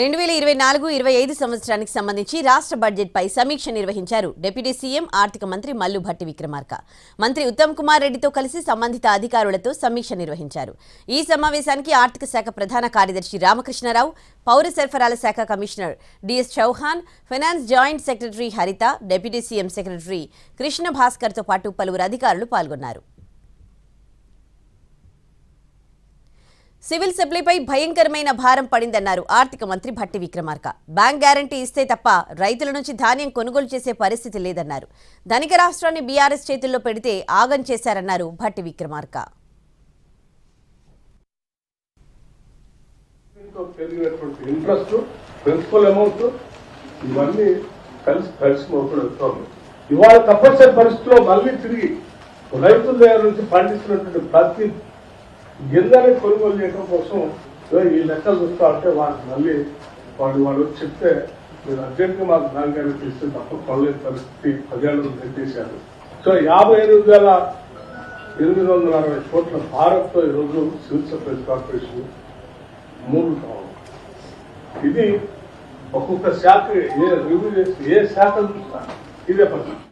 రెండు వేల ఇరవై నాలుగు ఇరవై ఐదు సంవత్సరానికి సంబంధించి రాష్ట్ర బడ్జెట్పై సమీక్ష నిర్వహించారు డిప్యూటీ సీఎం ఆర్థిక మంత్రి మల్లు భట్టి విక్రమార్క. మంత్రి ఉత్తమ్ కుమార్ రెడ్డితో కలిసి సంబంధిత అధికారులతో సమీక్ష నిర్వహించారు. ఈ సమావేశానికి ఆర్థిక శాఖ ప్రధాన కార్యదర్శి రామకృష్ణారావు పౌర సరఫరాల శాఖ commissioner D S Chauhan finance joint secretary Haritha deputy CM secretary Krishna భాస్కర్తో పాటు పలువురు అధికారులు పాల్గొన్నారు. సివిల్ సప్లైపై భయంకరమైన భారం పడిందన్నారు ఆర్థిక మంత్రి భట్టి విక్రమార్క. బ్యాంక్ గ్యారంటీ ఇస్తే తప్ప రైతుల నుంచి ధాన్యం కొనుగోలు చేసే పరిస్థితి లేదన్నారు. ధనిక రాష్ట్రాన్ని బీఆర్ఎస్ చేతుల్లో పెడితే ఆగం చేశారన్నారు Bhatti Vikramarka. Interest principal amount ఇవన్నీ కలిసి కలిసి ఇవాళ తప్పనిసరి పరిస్థితిలో మళ్ళీ తిరిగి రైతుల దగ్గర నుంచి పండిస్తున్నటువంటి ప్రతి గింజని కొనుగోలు చేయడం కోసం ఈ లెక్కలు చూస్తా ఉంటే వాళ్ళకి మళ్ళీ వాళ్ళు వాళ్ళు వచ్చి చెప్తే మీరు అర్జెంట్గా మాకు బ్యాంక్ గ్యారెంటీ ఇస్తే తప్ప కొనలేని పరిస్థితి పదేళ్ళు పెట్టేశారు సో యాభై ఎనిమిది వేల ఎనిమిది వందల అరవై కోట్ల భారత్తో ఈరోజు సివిల్ సప్లైస్ కార్పొరేషన్ మూడు కావాలి. ఇది ఒక్కొక్క శాఖ ఏ రివ్యూ చేసి ఏ శాఖ చూస్తా ఇదే పరిస్థితి.